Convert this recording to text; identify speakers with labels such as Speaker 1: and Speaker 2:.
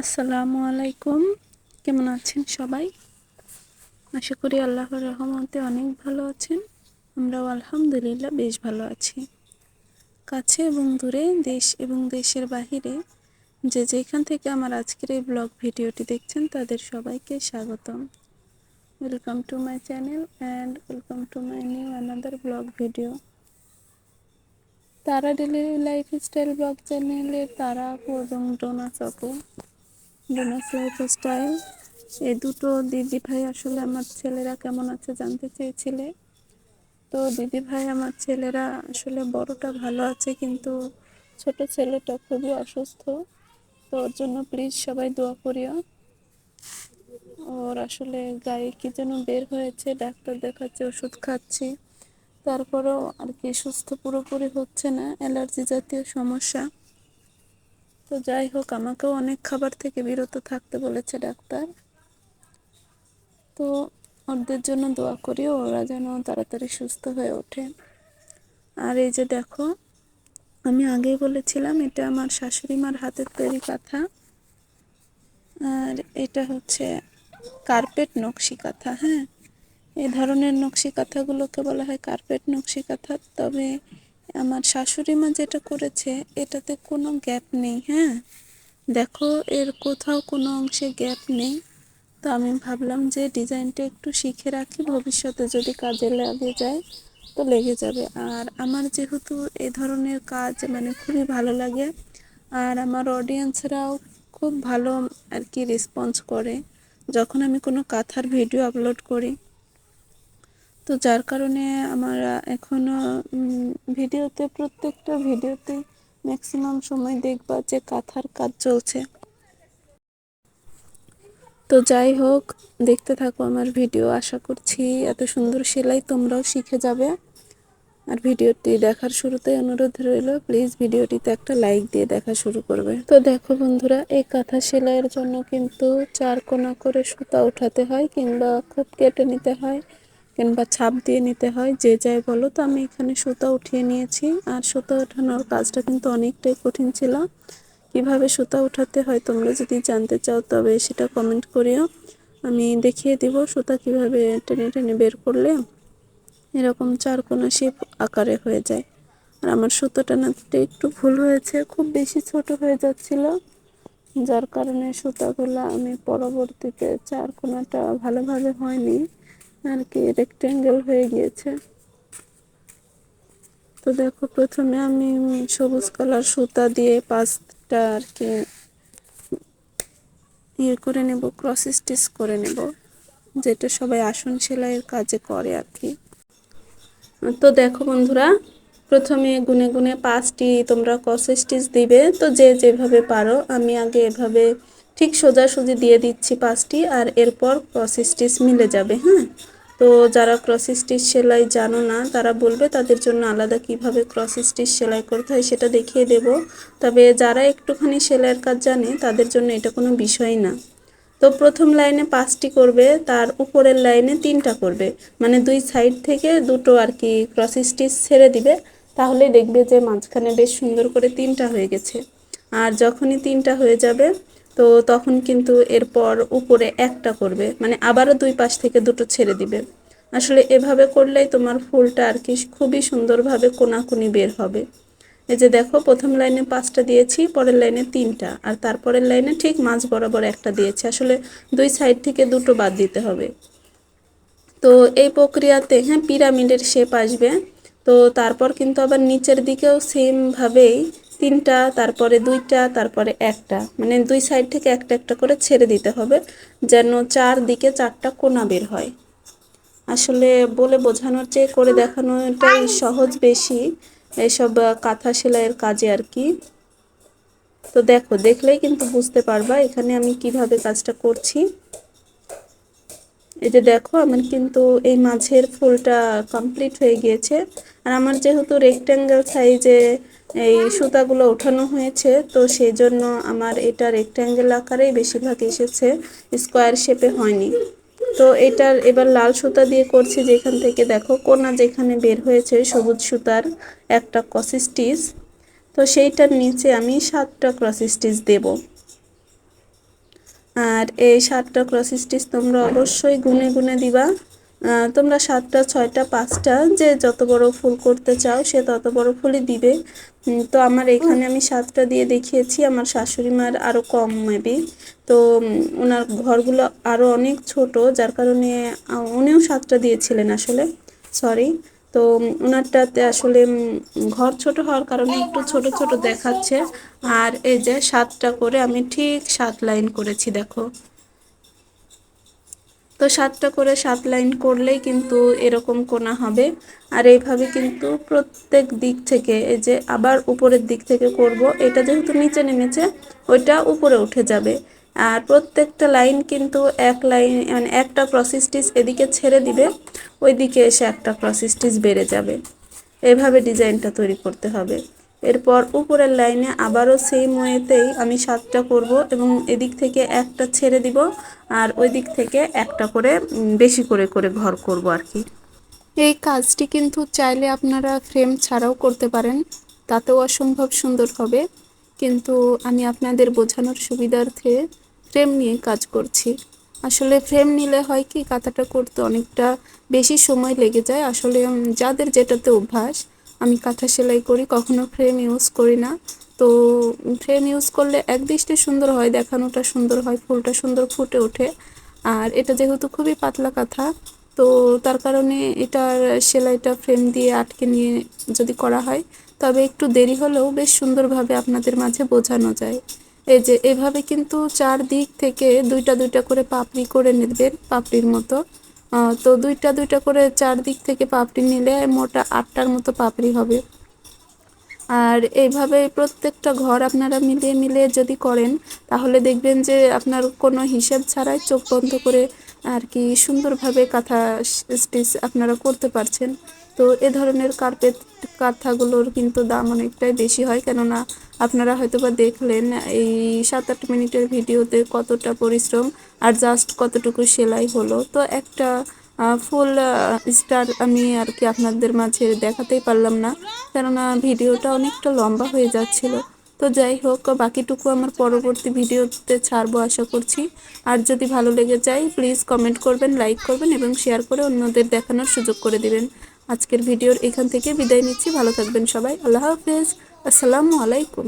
Speaker 1: আসসালামু আলাইকুম। কেমন আছেন সবাই? আশা করি আল্লাহর রহমতে অনেক ভালো আছেন। আমরাও আলহামদুলিল্লাহ বেশ ভালো আছি। কাছে এবং দূরে, দেশ এবং দেশের বাহিরে যে যেখান থেকে আমার আজকের এই ব্লগ ভিডিওটি দেখছেন, তাদের সবাইকে স্বাগতম। Welcome to my channel and welcome to my new another blog video তারা ডেলি লাইফ স্টাইল ব্লগ চ্যানেলের তারা এবং ডোনাস আপু ডোনাস স্টাইল এই দুটো দিদি ভাই আসলে আমার ছেলেরা কেমন আছে জানতে চেয়েছিলে। তো দিদি ভাই, আমার ছেলেরা আসলে বড়টা ভালো আছে, কিন্তু ছোট ছেলেটা খুবই অসুস্থ। তো ওর জন্য প্লিজ সবাই দোয়া করিও। ওর আসলে গায়ে কি যেন বের হয়েছে, ডাক্তার দেখাচ্ছে, ওষুধ খাচ্ছি। তারপরেও আর কি সুস্থ পুরোপুরি হচ্ছে না, অ্যালার্জি জাতীয় সমস্যা। তো যাই হোক, আমাকেও অনেক খাবার থেকে বিরত থাকতে বলেছে ডাক্তার। তো ওদের জন্য দোয়া করি, ওরা যেন তাড়াতাড়ি সুস্থ হয়ে ওঠে। আর এই যে দেখো, আমি আগেই বলেছিলাম এটা আমার শাশুড়ি মার হাতের তৈরি কাঁথা। আর এটা হচ্ছে কার্পেট নকশি কাঁথা হ্যাঁ? এই ধরনের নকশি কাঁথাগুলোকে বলা হয় কার্পেট নকশি কাঁথা। তবে আমার শাশুড়ি মা যেটা করেছে, এটাতে কোনো গ্যাপ নেই হ্যাঁ? দেখো, এর কোথাও কোনো অংশে গ্যাপ নেই। তো আমি ভাবলাম যে ডিজাইনটা একটু শিখে রাখি, ভবিষ্যতে যদি কাজে লাগে যায় তো লেগে যাবে। আর আমার যেহেতু এ ধরনের কাজ মানে খুবই ভালো লাগে, আর আমার অডিয়েন্সরাও খুব ভালো আর কি রেসপন্স করে। যখন আমি কোনো কাঁথার ভিডিও আপলোড করি তো যার কারণে আমার এখনও ভিডিওতে, প্রত্যেকটা ভিডিওতে ম্যাক্সিমাম সময় দেখবা যে কাঁথার কাজ চলছে। তো যাই হোক, দেখতে থাকো আমার ভিডিও। আশা করছি এত সুন্দর সেলাই তোমরাও শিখে যাবে। আর ভিডিওটি দেখার শুরুতে অনুরোধ রইল প্লিজ ভিডিওটিতে একটা লাইক দিয়ে দেখা শুরু করবে। তো দেখো বন্ধুরা, এই কাঁথা সেলাইয়ের জন্য কিন্তু চার কোনা করে সুতা উঠাতে হয় কিংবা খুব কেটে নিতে হয়। কিংবা ছাপ দিয়ে নিতে হয়, যে যাই বলো। তো আমি এখানে সুতা উঠিয়ে নিয়েছি। আর সুতা ওঠানোর কাজটা কিন্তু অনেকটাই কঠিন ছিল। কীভাবে সুতা উঠাতে হয় তোমরা যদি জানতে চাও, তবে সেটা কমেন্ট করিও। আমি দেখিয়ে দিব সুতা কীভাবে টেনে টেনে বের করলে এরকম চার কোনো শেপ আকারে হয়ে যায়। আর আমার সুতো টানাতে একটু ভুল হয়েছে, খুব বেশি ছোট হয়ে যাচ্ছিল। যার কারণে সুতাগুলো আমি পরবর্তীতে চার কোনাটা ভালোভাবে হয়নি। আর কি রেক্ট্যাঙ্গেল হয়ে গিয়েছে। তো দেখো, প্রথমে আমি সবুজ কালার সুতা দিয়ে পাঁচটা আর কি ইয়ে করে নেব ক্রস স্টিচ করে নেব, যেটা সবাই আসন সেলাইয়ের কাজে করে আর কি। তো দেখো বন্ধুরা, প্রথমে গুনে গুনে পাঁচটি তোমরা ক্রস স্টিচ দিবে, তো যে যেভাবে পারো, আমি আগে এভাবে ঠিক সোজাসুজি দিয়ে দিচ্ছি পাঁচটি, আর এরপর ক্রস স্টিচ মিলে যাবে হ্যাঁ? তো যারা ক্রস স্টিচ সেলাই জানো না, তারা বলবে তাদের জন্য আলাদা কীভাবে ক্রস স্টিচ সেলাই করতে হয় সেটা দেখিয়ে দেব। তবে যারা একটুখানি সেলাইয়ের কাজ জানে, তাদের জন্য এটা কোনো বিষয় না। তো প্রথম লাইনে পাঁচটি করবে, তার উপরের লাইনে তিনটা করবে। মানে দুই সাইড থেকে দুটো আর কি ক্রস স্টিচ ছেড়ে দিবে। তাহলে দেখবে যে মাঝখানে বেশ সুন্দর করে তিনটা হয়ে গেছে। আর যখনই তিনটা হয়ে যাবে তো তখন কিন্তু এরপর উপরে একটা করবে মানে আবারও দুই পাশ থেকে দুটো ছেড়ে দিবে। আসলে এভাবে করলেই তোমার ফুলটা আর কি খুবই সুন্দরভাবে কোনাকুনি বের হবে। এই যে দেখো, প্রথম লাইনে পাঁচটা দিয়েছি, পরের লাইনে তিনটা, আর তারপরের লাইনে ঠিক মাঝ বরাবর একটা দিয়েছি। আসলে দুই সাইড থেকে দুটো বাদ দিতে হবে। তো এই প্রক্রিয়াতে হ্যাঁ পিরামিডের শেপ আসবে। তো তারপর কিন্তু আবার নিচের দিকেও সেমভাবেই তিনটা, তারপরে দুইটা, তারপরে একটা। মানে দুই সাইড থেকে একটা একটা করে ছেড়ে দিতে হবে, যেন চার দিকে চারটা কোনা বের হয়। আসলে বলে বোঝানোর চেয়ে করে দেখানোটাই সহজ বেশি এইসব কাঁথা সেলাইয়ের কাজে আর কি। তো দেখো, দেখলেই কিন্তু বুঝতে পারবা এখানে আমি কীভাবে কাজটা করছি। এই যে দেখো, আমার কিন্তু এই মাঝের ফুলটা কমপ্লিট হয়ে গিয়েছে। আর আমার যেহেতু রেক্ট্যাঙ্গেল সাইজে এই সুতাগুলো ওঠানো হয়েছে। তো সেই জন্য আমার এটা রেক্ট্যাঙ্গেল আকারেই বেশিরভাগ এসেছে। স্কোয়ার শেপে হয়নি। তো এটার এবার লাল সুতা দিয়ে করছি যেখান থেকে দেখো, কোনা যেখানে বের হয়েছে, সবুজ সুতার একটা ক্রস স্টিচ তো সেইটার নিচে আমি সাতটা ক্রস স্টিচ দেব। আর এই সাতটা ক্রস স্টিচ তোমরা অবশ্যই গুনে গুনে দিবা। তোমরা সাতটা, ছয়টা, পাঁচটা যে যত বড় ফুল করতে চাও সে তত বড় ফুলই দিবে। তো আমার এখানে আমি সাতটা দিয়ে দেখিয়েছি, আমার শাশুড়ি মার আরও কম মেবি তো ওনার ঘরগুলো আরও অনেক ছোট, যার কারণে উনিও সাতটা দিয়েছিলেন আসলে সরি তো ওনারটাতে আসলে ঘর ছোট হওয়ার কারণে একটু ছোট ছোট দেখাচ্ছে। আর এই যে সাতটা করে আমি ঠিক সাত লাইন করেছি, দেখো। তো সাতটা করে সাত লাইন করলেই কিন্তু এরকম কোনা হবে। আর এইভাবে কিন্তু প্রত্যেক দিক থেকে, এই যে আবার উপরের দিক থেকে করব, এটা যেহেতু নিচে নেমেছে, ওইটা উপরে উঠে যাবে। আর প্রত্যেকটা লাইন কিন্তু এক লাইন মানে একটা ক্রস স্টিচ এদিকে ছেড়ে দিবে, ওইদিকে এসে একটা ক্রস স্টিচ বেড়ে যাবে। এভাবে ডিজাইনটা তৈরি করতে হবে। এরপর উপরের লাইনে আবারও সেম ওয়েতেই আমি সাতটা করব এবং এদিক থেকে একটা ছেড়ে দিব আর ওই দিক থেকে একটা করে বেশি করে করে ঘর করব আর কি। এই কাজটি কিন্তু চাইলে আপনারা ফ্রেম ছাড়াও করতে পারেন, তাতেও অসম্ভব সুন্দর হবে। কিন্তু আমি আপনাদের বোঝানোর সুবিধার্থে ফ্রেম নিয়ে কাজ করছি। আসলে ফ্রেম নিলে হয় কি, কাঁথাটা করতে অনেকটা বেশি সময় লেগে যায়। আসলে যাদের যেটাতে অভ্যাস আমি কাঁথা সেলাই করি, কখনো ফ্রেম ইউজ করি না। তো ফ্রেম ইউজ করলে এক দৃষ্টে সুন্দর হয়, দেখানোটা সুন্দর হয়, ফুলটা সুন্দর ফুটে ওঠে। আর এটা যেহেতু খুবই পাতলা কাঁথা, তো তার কারণে এটার সেলাইটা ফ্রেম দিয়ে আটকে নিয়ে যদি করা হয়, তবে একটু দেরি হলেও বেশ সুন্দরভাবে আপনাদের মাঝে বোঝানো যায়। এই যে, এভাবে কিন্তু চার দিক থেকে দুইটা দুইটা করে পাপড়ি করে নেবেন, পাপড়ির মতো। তো দুইটা দুইটা করে চার দিক থেকে পাপড়ি নিলে মোটা আটটার মতো পাপড়ি হবে। আর এইভাবে প্রত্যেকটা ঘর আপনারা মিলিয়ে মিলিয়ে যদি করেন, তাহলে দেখবেন যে আপনার কোনো হিসেব ছাড়াই চোখ বন্ধ করে আর কি সুন্দরভাবে কাঁথা স্টিচ আপনারা করতে পারছেন। তো এ ধরনের কার্পেট, কাঁথাগুলোর কিন্তু দাম অনেকটাই বেশি হয়। কেননা আপনারা হয়তো বা দেখলেন এই সাত আট মিনিটের ভিডিওতে কতটা পরিশ্রম আর জাস্ট কতটুকু সেলাই হলো। তো একটা ফুল স্টার আমি আর কি আপনাদের মাঝে দেখাতেই পারলাম না, কেননা ভিডিওটা অনেকটা লম্বা হয়ে যাচ্ছিল। তো যাই হোক, বাকিটুকু আমার পরবর্তী ভিডিওতে ছাড়বো আশা করছি। আর যদি ভালো লেগে যায় প্লিজ কমেন্ট করবেন লাইক করবেন এবং শেয়ার করে অন্যদের দেখানোর সুযোগ করে দিবেন। আজকের ভিডিওর এখান থেকে বিদায় নিচ্ছি, ভালো থাকবেন সবাই, আল্লাহ হাফেজ। আসসালামু আলাইকুম।